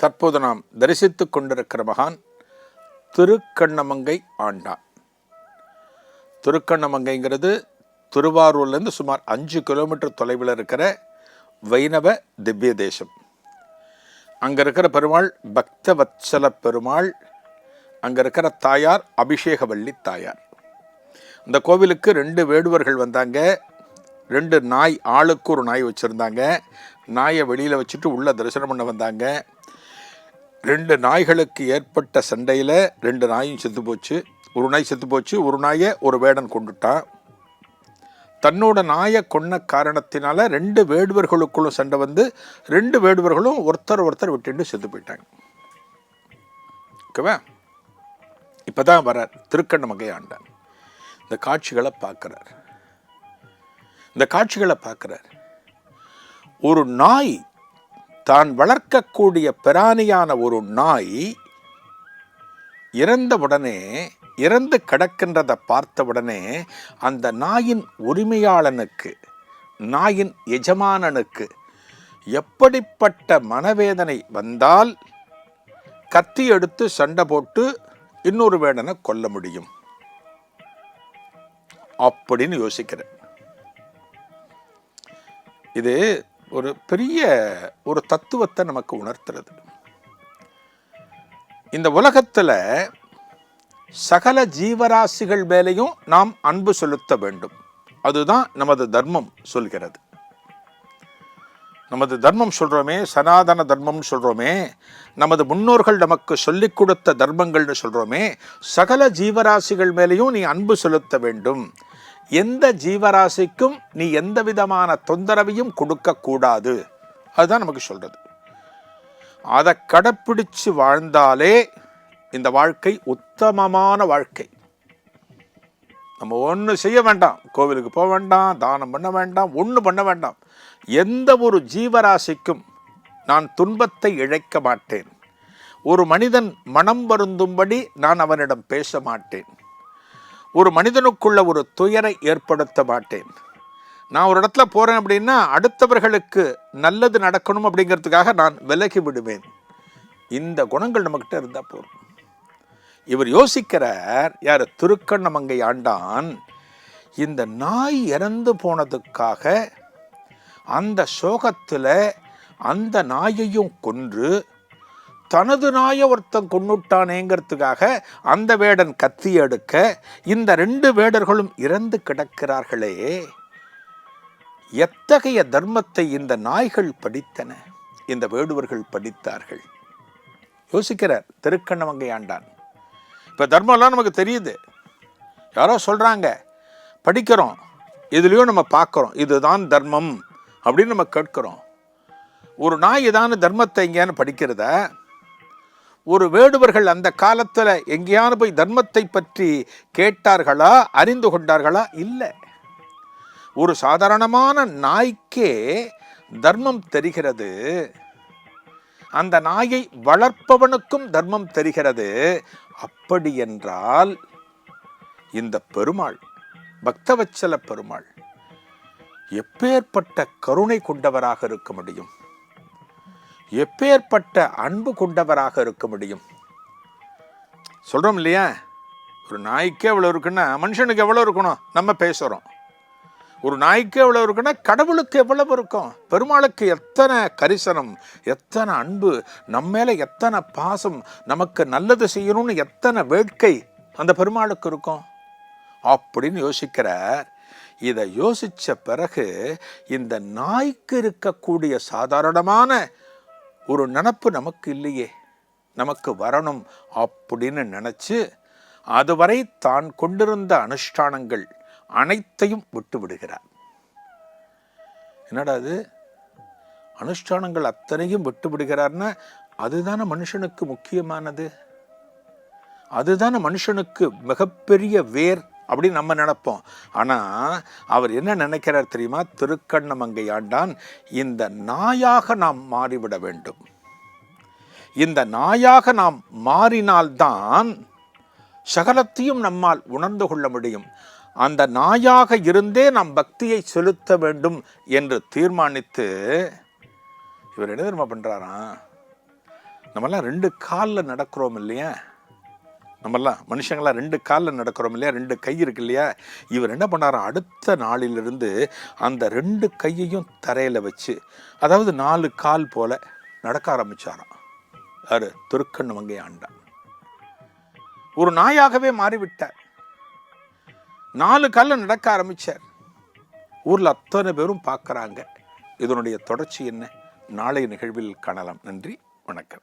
தற்போது நாம் தரிசித்துக் கொண்டிருக்கிற மகான் திருக்கண்ணமங்கை ஆண்டான் திருக்கண்ணமங்கைங்கிறது திருவாரூர்லேருந்து சுமார் அஞ்சு கிலோமீட்டர் தொலைவில் இருக்கிற வைணவ திவ்ய தேசம். அங்கே இருக்கிற பெருமாள் பக்தவத்சல பெருமாள் அங்கே இருக்கிற தாயார் அபிஷேகவல்லி தாயார். இந்த கோவிலுக்கு ரெண்டு வேடுவர்கள் வந்தாங்க. ரெண்டு நாய் ஆளுக்கு ஒரு நாய் வச்சுருந்தாங்க. நாயை வெளியில் வச்சுட்டு உள்ளே தரிசனம் பண்ண வந்தாங்க. ரெண்டு நாய்களுக்கு ஏற்பட்ட சண்டையில் ரெண்டு நாயும் செத்து போச்சு. ஒரு நாய் செத்து போச்சு ஒரு நாயை ஒரு வேடன் கொண்டுட்டான். தன்னோட நாயை கொன்ன காரணத்தினால ரெண்டு வேடுவர்களுக்குள்ளும் சண்டை வந்து ரெண்டு வேடுவர்களும் ஒருத்தர் ஒருத்தர் விட்டுட்டு செத்து போயிட்டாங்க. ஓகேவா? இப்போ தான் வரார் திருக்கண்ண ஆண்டான் இந்த காட்சிகளை பார்க்குறார். இந்த காட்சிகளை பார்க்குறார். ஒரு நாய் தான் வளர்க்கக்கூடிய பிராணியான ஒரு நாய் இறந்தவுடனே இறந்து கிடக்கின்றதை பார்த்த உடனே அந்த நாயின் உரிமையாளனுக்கு நாயின் எஜமானனுக்கு எப்படிப்பட்ட மனவேதனை வந்தால் கத்தி எடுத்து சண்டை போட்டு இன்னொரு வேடனை கொல்ல முடியும்? அப்படின்னு யோசிக்கிறேன். இது ஒரு பெரிய ஒரு தத்துவத்தை நமக்கு உணர்த்துறது. இந்த உலகத்தில் சகல ஜீவராசிகள் மேலேயும் நாம் அன்பு செலுத்த வேண்டும். அதுதான் நமது தர்மம் சொல்கிறது. நமது தர்மம் சொல்கிறோமே சனாதன தர்மம்னு சொல்கிறோமே நமது முன்னோர்கள் நமக்கு சொல்லிக் கொடுத்த தர்மங்கள்னு சொல்கிறோமே சகல ஜீவராசிகள் மேலேயும் நீ அன்பு செலுத்த வேண்டும். எந்த ஜீவராசிக்கும் நீ எந்த விதமான தொந்தரவையும் கொடுக்கக்கூடாது. அதுதான் நமக்கு சொல்கிறது அதை கடைப்பிடிச்சு வாழ்ந்தாலே இந்த வாழ்க்கை உத்தமமான வாழ்க்கை. நம்ம ஒன்றும் செய்ய வேண்டாம். கோவிலுக்கு போக வேண்டாம் தானம் பண்ண வேண்டாம் ஒன்று பண்ண வேண்டாம். எந்த ஒரு ஜீவராசிக்கும் நான் துன்பத்தை இழைக்க மாட்டேன். ஒரு மனிதன் மனம் வருந்தும்படி நான் அவனிடம் பேச மாட்டேன். ஒரு மனிதனுக்குள்ள ஒரு துயரை ஏற்படுத்த மாட்டேன். நான் ஒரு இடத்துல போகிறேன் அப்படின்னா அடுத்தவர்களுக்கு நல்லது நடக்கணும் அப்படிங்கிறதுக்காக நான் விலகி விடுவேன். இந்த குணங்கள் நம்மக்கிட்ட இருந்தால் போதும். இவர் யோசிக்கிறார் யார் திருக்கண்ணமங்கை ஆண்டான். இந்த நாய் இறந்து போனதுக்காக அந்த சோகத்தில் அந்த நாயையும் கொன்று தனது நாயை ஒருத்தன் கொண்டுட்டானேங்கிறதுக்காக அந்த வேடன் கத்தி எடுக்க இந்த ரெண்டு வேடர்களும் இறந்து கிடக்கிறார்களே. எத்தகைய தர்மத்தை இந்த நாய்கள் படித்தன? இந்த வேடுவர்கள் படித்தார்கள். யோசிக்கிறார் திருக்கண்ணமங்கை ஆண்டான். இப்போ தர்மம்லாம் நமக்கு தெரியுது. யாரோ சொல்கிறாங்க படிக்கிறோம் இதுலேயும் நம்ம பார்க்குறோம் இதுதான் தர்மம் அப்படின்னு நம்ம கேட்குறோம். ஒரு நாய் ஏதான தர்மத்தை எங்கேயானு படிக்கிறத? ஒரு வேடுவர்கள் அந்த காலத்தில் எங்கேயான போய் தர்மத்தை பற்றி கேட்டார்களா அறிந்து கொண்டார்களா? இல்லை. ஒரு சாதாரணமான நாய்க்கே தர்மம் தெரிகிறது. அந்த நாயை வளர்ப்பவனுக்கும் தர்மம் தெரிகிறது. அப்படி என்றால் இந்த பெருமாள் பக்தவச்சல பெருமாள் எப்பேற்பட்ட கருணை கொண்டவராக இருக்க முடியும்? எப்பேற்பட்ட அன்பு கொண்டவராக இருக்க முடியும்? சொல்கிறோம் இல்லையா ஒரு நாய்க்கே எவ்வளோ இருக்குன்னா மனுஷனுக்கு எவ்வளோ இருக்கணும்? நம்ம பேசுகிறோம் ஒரு நாய்க்கு எவ்வளோ இருக்குன்னா கடவுளுக்கு எவ்வளவு இருக்கும்? பெருமாளுக்கு எத்தனை கரிசனம் எத்தனை அன்பு நம்ம மேலே எத்தனை பாசம் நமக்கு நல்லது செய்யணும்னு எத்தனை வேட்கை அந்த பெருமாளுக்கு இருக்கும்? அப்படின்னு யோசிக்கிறார். இதை யோசித்த பிறகு இந்த நாய்க்கு இருக்கக்கூடிய சாதாரணமான ஒரு நினப்பு நமக்கு இல்லையே. நமக்கு வரணும் அப்படின்னு நினச்சி அதுவரை தான் கொண்டிருந்த அனுஷ்டானங்கள் அனைத்தையும் விட்டு விடுகிறார். என்னடா அது அனுஷ்டானங்கள் அத்தனையும் விட்டு விடுகிறார்னா அதுதானே மனுஷனுக்கு முக்கியமானது? அதுதானே மனுஷனுக்கு மிகப்பெரிய வேர் அப்படின்னு நம்ம நினப்போம். ஆனால் அவர் என்ன நினைக்கிறார் தெரியுமா? திருக்கண்ணமங்கை ஆண்டான் இந்த நாயாக நாம் மாறிவிட வேண்டும். இந்த நாயாக நாம் மாறினால்தான் சகலத்தையும் நம்மால் உணர்ந்து கொள்ள முடியும். அந்த நாயாக இருந்தே நாம் பக்தியை செலுத்த வேண்டும் என்று தீர்மானித்து இவர் என்ன தெரியுமா பண்ணுறாராம் நம்மலாம் ரெண்டு காலில் நடக்கிறோம் இல்லையா? நம்மெல்லாம் மனுஷங்களாம் ரெண்டு காலில் நடக்கிறோம் இல்லையா? ரெண்டு கை இருக்கு இல்லையா? இவர் என்ன பண்ணாராம் அடுத்த நாளிலிருந்து அந்த ரெண்டு கையையும் தரையில் வச்சு அதாவது நாலு கால் போல் நடக்க ஆரம்பிச்சாராம். அரு துருக்கண்ணு மங்கை ஆண்டான். ஒரு நாயாகவே மாறிவிட்டார். நாலு காலில் நடக்க ஆரம்பித்தார் ஊரில் அத்தனை பேரும் பார்க்குறாங்க. இதனுடைய தொடர்ச்சி என்ன? நாளை நிகழ்வில் காணலாம். நன்றி. வணக்கம்.